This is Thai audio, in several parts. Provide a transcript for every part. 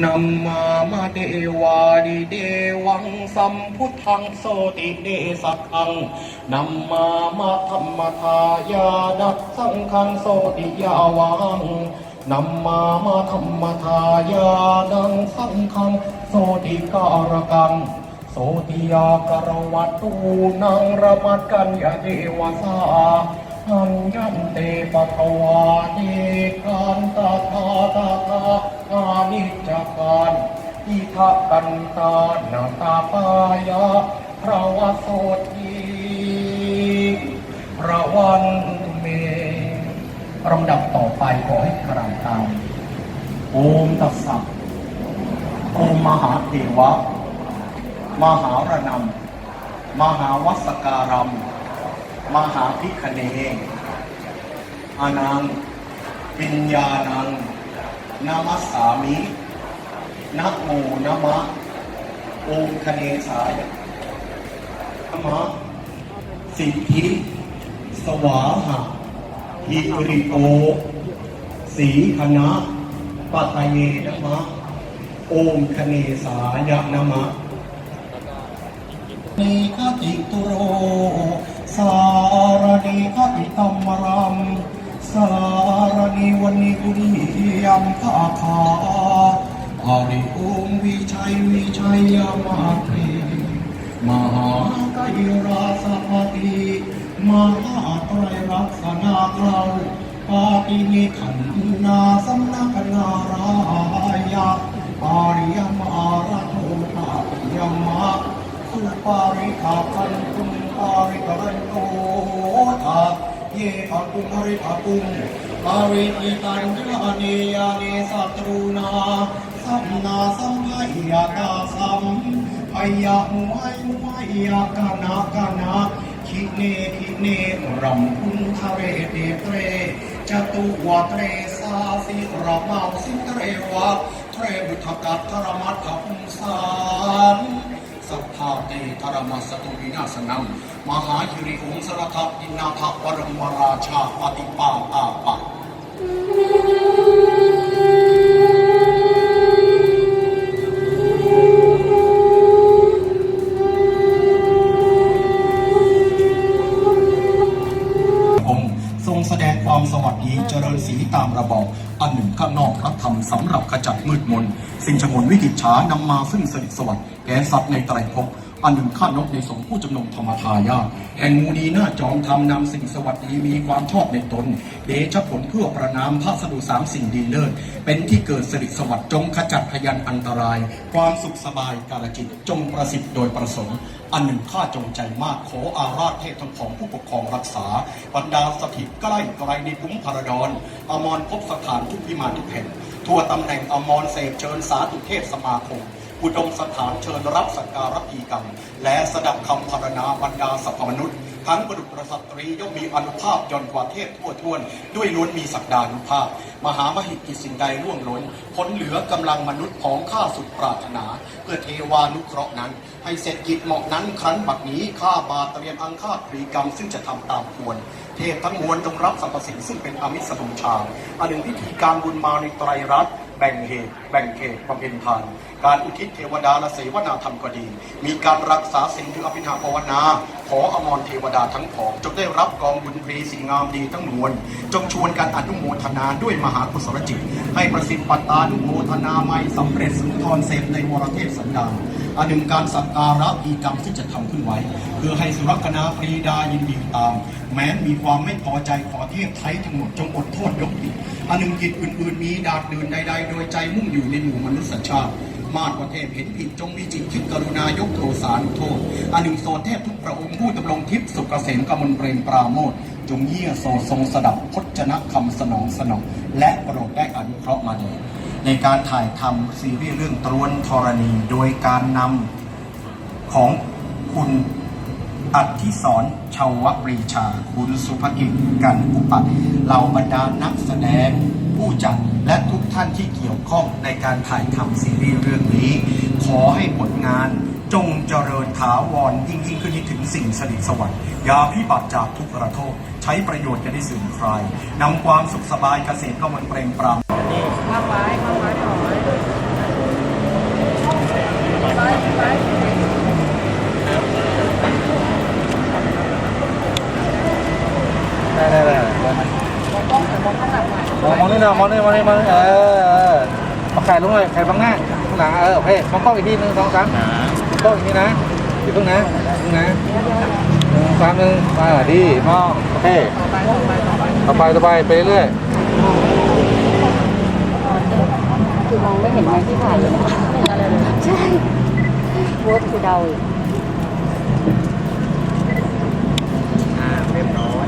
นำมามาเดวาดิเดวังสัมพุทธังโสติเดสักังนำมมามาธรรมทายาดัตสังฆังโสติยาวังนำมมามาธรรมทายาดังสังฆังโสติการกังโสติยากรวัตตูนังระมัดกันยาเดวสา หันยันเตปะวาเนกันตาตาตาตาอานิจการอิทักกันตานาตาปายาพระวโสทีพระวันเมลำดับต่อไปขอให้กราบตามโอมตัสสะโอมมหาเทวะ มหาระนำมหาวัสการัม มหาพิคเนอานังปิญญานังนามัสสามินะโมนมะโอมคเนสายนมะสิทธิ สวาหะหิริโกสีคณะปัตเยนมะโอมคเนสายะนมะนิคติตุโร สารณิคติตัมมรัมสารณิวันนิกุณิยัมภาคาอาริโอมวิชัยวิชัยยามาเทมหากายราสปติมหาไตรรักษณาเกลาปาตินิขันนาสัมนักนารายะปาริยมาระโทตาปิยมะสุปาริกาพันตุ ริกรันโตทาเยภกุมริภกุมปาริกิตัญญาเนยาเนสัตรูนาสัมนาสัมภยาตาสัมพยามุไอมุไอยากานาคานาคิเนคิเนรัมพุนทะเรเตเตรจตุวะเตรสาสิระเมาสิเตรวะเทรบุทกัตทรมัตถพุสาน สัพพาเตธรรมสตุวินาสนังมหาหิริองสรทัพินาทวรมราชาปฏิปาอาปะองค์ทรงแสดงความสวัสดีเจริญสีตามระบอบอันหนึ่งข้างนอกพระธรรมสำหรับขจัดมืดมน สิ่งชงนวิกิจฉานำมาซึ่งสริสวัสดิ์ แก่สัตว์ในไตรภพอันหนึ่งข้านกในสงผู้จำนงธรรมทายาแห่งมูนีหน้าจอมทำนำสิ่งสวัสดีมีความชอบในตน เดชผลเพื่อประนามพระสดุสามสิ่งดีเลิศเป็นที่เกิดสริสวัสดิ์จงขจัดพยันอันตราย ความสุขสบายกาลจิตจงประสิทธิ์โดยประสงค์ อันหนึ่งข้าจงใจมากขออาราธเทพทั้งของผู้ปกครองรักษาบรรดาสถิตใกล้ไกลในภูมิพารดรอมรพบสถานทุกพิมานทุกแห่งทั่วตำแหน่งอมรเสพเชิญสาธุเทพสมาคม อุดมสถานเชิญรับสักการะพีกรรม และสดับคำพรรณนาบรรดาสัพพมนุษย์ ทั้งประดุจประสตรีย่อมมีอนุภาพย่อนกว่าเทพทั่วทวน ด้วยล้วนมีศักดานุภาพ มหามหิกิจสิ่งใดล่วงล้นผลเหลือกำลังมนุษย์ของข้าสุดปรารถนา เพื่อเทวานุเคราะห์นั้น ให้เสร็จกิจเหมาะนั้นครั้นบัดนี้ข้าบาเตรียมอังคาตรีกรรมซึ่งจะทำตามควรเทพทั้งมวลจงรับสรรพสิ่งซึ่งเป็นอมิสดุมชาอันหนึ่งพิธีการบุญมาในไตรรัตน์ แบ่งเหตุแบ่งเขตบำเพ็ญทาน การอุทิศเทวดาและเสวนาธรรมก็ดี มีการรักษาสิ่งถืออภินาภาวนา ขออมรเทวดาทั้งผองจงได้รับกองบุญปรีสิ่งงามดีทั้งมวลจงชวนกันอนุโมทนาด้วยมหากุศลจิต ให้ประสิทธิ์ปัตตานุโมทนาไม่สำเร็จสุนทรเสพในวรเทพสันดาน อันหนึ่งการสักการะพีกรรมที่จะทำขึ้นไว้ เพื่อให้สุรคณาปรีดายินดีตาม แม้มีความไม่พอใจขอเทพไทยทั้งหมดจงอดโทษยกผิดอันหนึ่งกิจอื่น ๆ มีดาดดื่นใด ๆ โดยใจมุ่งอยู่ในหมู่มนุษยชาติมาดกว่าเทพเห็นผิดจงมีจิตคิดกรุณายกโทสานุโทษอันหนึ่งโสดเทพทุกพระองค์ผู้ดำรงทิพย์สุกเกษมกมลเปรมปราโมทจงเยี่ยโสดทรงสดับพจนะคำสนองสนอง และโปรดได้อนุเคราะห์มาโดย ในการถ่ายทำซีรีส์เรื่องตรวนธรณี โดยการนำของคุณอัธิสรชาวปรีชา คุณสุภกิจกันอุปัตเหล่าบรรดานักแสดงผู้จัดและทุกท่านที่เกี่ยวข้องในการถ่ายทำซีรีส์เรื่องนี้ ขอให้ผลงานจงเจริญถาวรยิ่งยิ่งขึ้นให้ถึงสิ่งสดิสวัสดิ์ยาพิบัติจากทุกประโทษ ใช้ประโยชน์กันได้สื่อคลายนำความสุขสบายเกษตรกำลังเปล่งปลั่งข้างไว้ข้างไว้ไม่ออกไว้ไว้ไว้ได้ได้ได้มองกล้องแต่มองข้างหลังมองมองนี่นะมองนี่มองนี่มองนี่เออเอาไข่ลงเลยไข่บังหน้าข้างหลังเออโอเคมองกล้องอีกทีหนึ่งสองสามกล้องอีกทีนะอย่าเพิ่งนะอย่าเพิ่งนะหนึ่ง สามหนึ่งอ่าดีมองโอเคต่อไปต่อไปต่อไปไปเรื่อยคือมองไม่เห็นไม้ที่ผ่านเลยนะไม่เห็นอะไรเลยใช่โวตคือเดาอีก อ่าเรียบร้อย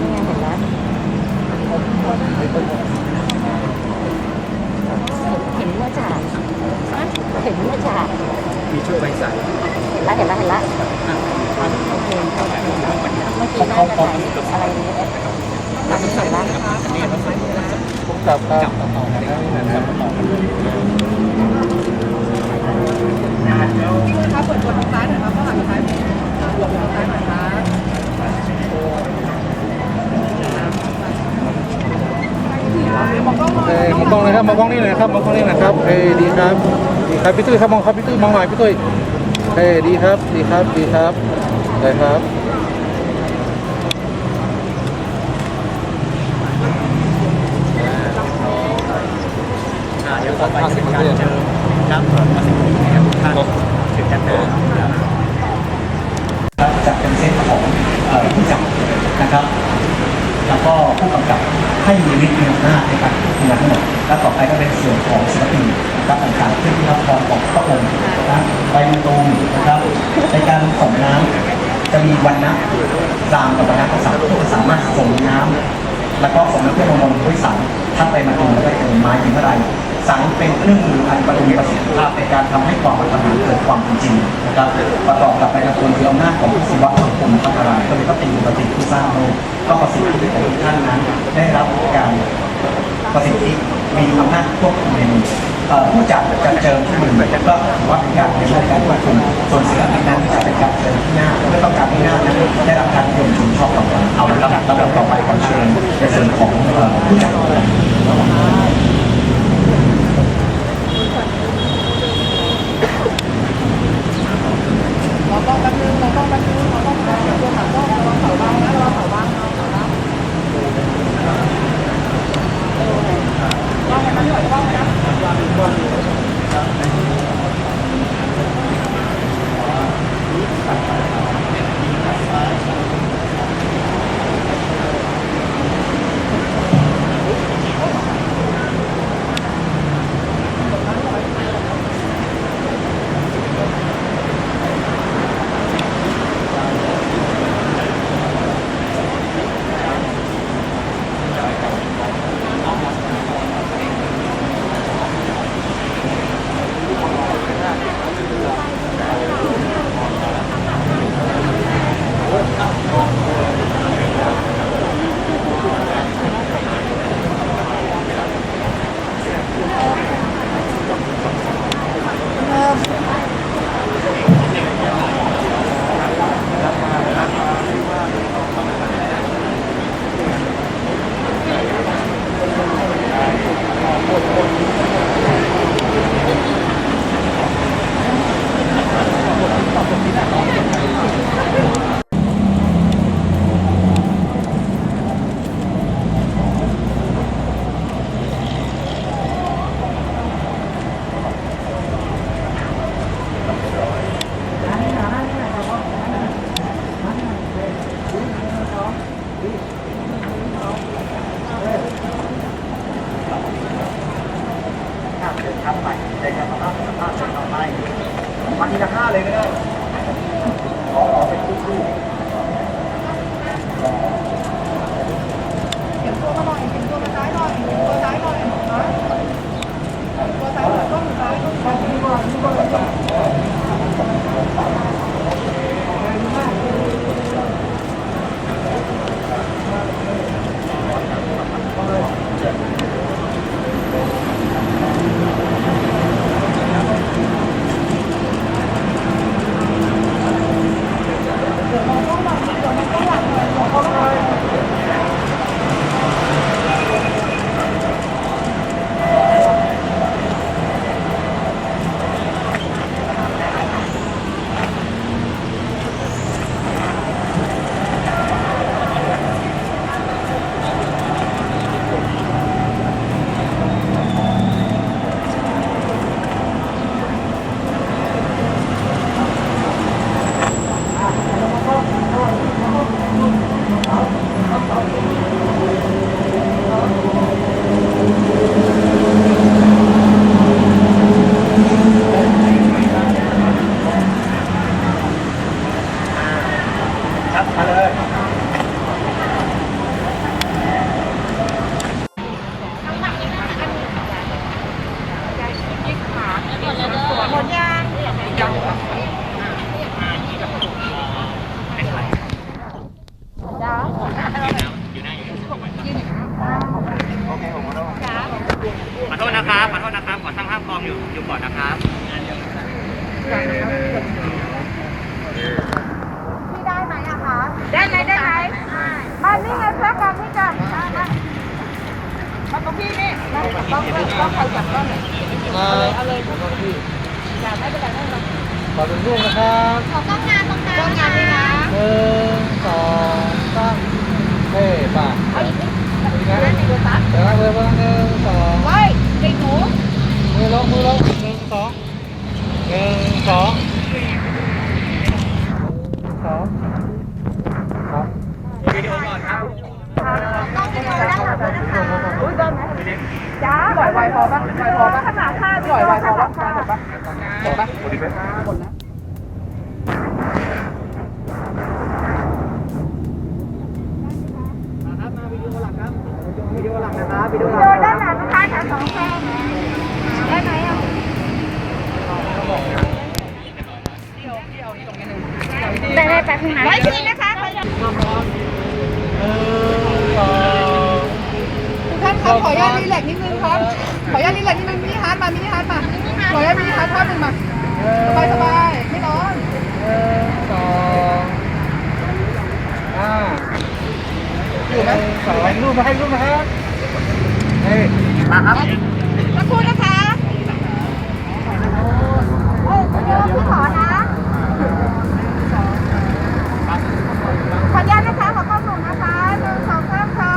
นี่ไงเห็นแล้วเห็นเมื่อจากเห็นเมื่อจาก มีชุดใบใส แล้วเห็นแล้วเห็นแล้วโอเคเมื่อกี้น่าจะถ่ายอะไรนี้ตอนนี้เห็นแล้ว จับครับต่อกันแล้วนี่นะครับครับเปิดตัวทางซ้ายหน่อยครับข้างหลังซ้ายเปิดตัวทางซ้ายหน่อยครับมองกล้องโอเคมองกล้องเลยครับมองกล้องนี่หน่อยครับมองกล้องนี่น่อยครับเอ้ดีครับดีครับพี่ตุ้ยครับมองครับพี่ตุ้ยมองหน่อยพี่ตุ้ยเอ้ดีครับ ดีครับดีครับได้ครับ เดี๋ยวต่อ ไปจะเป็นการเจอน้ำเปิดมาสิบนะครับทุกท่านถึงจะเจอจะเป็นเซตของผู้จัดนะครับ แล้วก็ผู้กำกับให้มีวิทย์มีอำนาจในการควบคุมงานทั้งหมดและต่อไปก็เป็นส่วนของศิลปินนะครับต่างๆที่รับพรของพระองค์นะใบมะตูมนะครับในการส่งน้ำจะมีวันนะรามกับวันนะกษัตริย์ที่สามารถส่งน้ำแล้วก็ส่งน้ำเพื่อมงคลด้วยสังทั้งใบมะตูมและใบตูมไม้ถึงเมื่อไร สังเป็นเครื่องมืออันประมีประสิทธิภาพในการทำให้ความปรารถนาเกิดความจริงนะครับประกอบกับใบมะตูมคืออำนาจของผู้ศิวะสังคมพัฒนาก็เลยก็เป็นปฏิผู้สร้างโลกก็ประสิทธิของท่านนั้น ได้รับการประสิทธิมีอำนาจควบคุมในมือผู้จัดจะเจอที่มือก็ถือว่าเป็นการในเรื่องการควบคุมส่วนศิลปินนั้นจะเป็นการเจอที่หน้าเพื่อต้องการให้หน้านั้นได้รับการนิยมชมชอบต่อไปเอาละครับแล้วต่อไปขอเชิญในส่วนของผู้จัด มองกล้ องแป๊บนึงมองกล้องแป๊บนึงมองกล้องแป๊บนึงตัวหางกล้องระวังเขาบ้างนะระวังเขาบ้างระวังเขาบ้าง รงพี่นี่ต้องต้องต้องใครจับต้องเนี่ยมาเลยเอาเลยอย่าไม่เป็นไรไม่เป็นไรขอเป็นรูปนะครับขอต้องงานตรงกลางต้องงานด้วยนะหนึ่งสองสามเฮ้ป่ะเอาอีกนิดนั่นดีกว่าตัดเดี๋ยวนะเบอร์บ้าหนึ่งสองไว้ยเด็กหนูมือลงมือลงหนึ่งสองหนึ่งสองสองครับวิดีโอก่อนครับต้องไปดูนะคะ พอป่ะไวพอป่ะขนาดค่าปล่อยไวพอป่ะหมดป่ะหมดป่ะหมดแล้ววิดีโอด้านหลังนะคะแถวสองแถวได้ไหมอะได้ได้แป๊บนึงนะไว้ทีนะคะไป หนึ่งสอง ท่าน ครับขออนุญาตรีแลกซ์นิดนึงครับ ขออนุญาตรีแลกซ์นิดนึงมินิฮาร์ดมามินิฮาร์ดมา ขออนุญาตมินิฮาร์ดทอดหนึ่งมา สบายสบายไม่ร้อน หนึ่งสองห้าอยู่ไหมสองรูปมาให้รูปมาครับเฮ้ยมาครับสักครู่นะคะเฮ้ยเดี๋ยวพี่ขอนะ ขออนุญาตนะคะ ขอเข้าหนุ่มนะคะหนึ่งสองสามค่ะ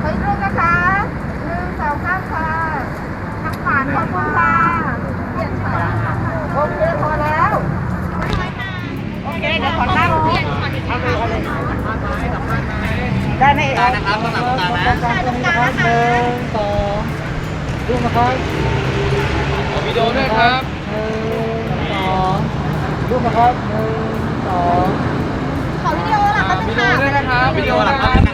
ขออีกรูปนะคะหนึ่งสองสามค่ะทางขวานขอบคุณค่ะเปลี่ยนช็อตโอเคพอแล้ว โอเคเดี๋ยวขอตั้งเปลี่ยนช็อตอีกทีค่ะได้ไหม ตานะครับข้างหลังตานะ ได้ตรงกลางนะคะ หนึ่งสองรูป นะครับวิดีโอด้วยครับหนึ่งสองรูปนะครับหนึ่งสองขอวิดีโอหลังก็เป็นค่ะด้วยนะครับวิดีโอหลังครับ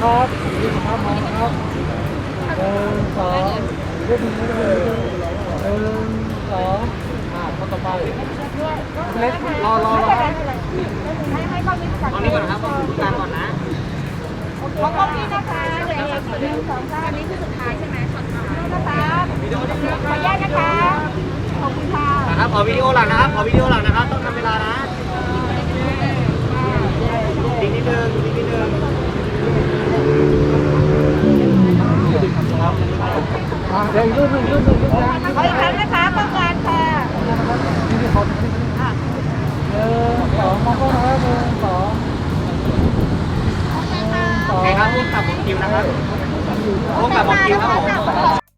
ครับรูปนะครับมองครับหนึ่งสองรูปนี้หนึ่งสองอ่าข้อต่อไปเล็กรอรอรอให้ให้กล้องนี้จัดตอนนี้ก่อนครับตารก่อนนะขอกล้องนี้นะคะหนึ่งสองสามอันนี้คือสุดท้ายใช่ไหมช็อตมานะคะขออนุญาตนะคะขอบคุณค่ะนะครับขอวิดีโอหลังนะครับขอวิดีโอหลังนะครับต้องทำเวลานะอีกนิดนึงอีกนิดนึง เดี๋ยวอีกรูปหนึ่งรูปหนึ่งรูปนะขออีกครั้งนะคะต้องการค่ะหนึ่งสองมองกล้องนะครับหนึ่งสองสอโองเคครับร่วมกับหมดคิวนะครับร่วมกับหมคิวครับผม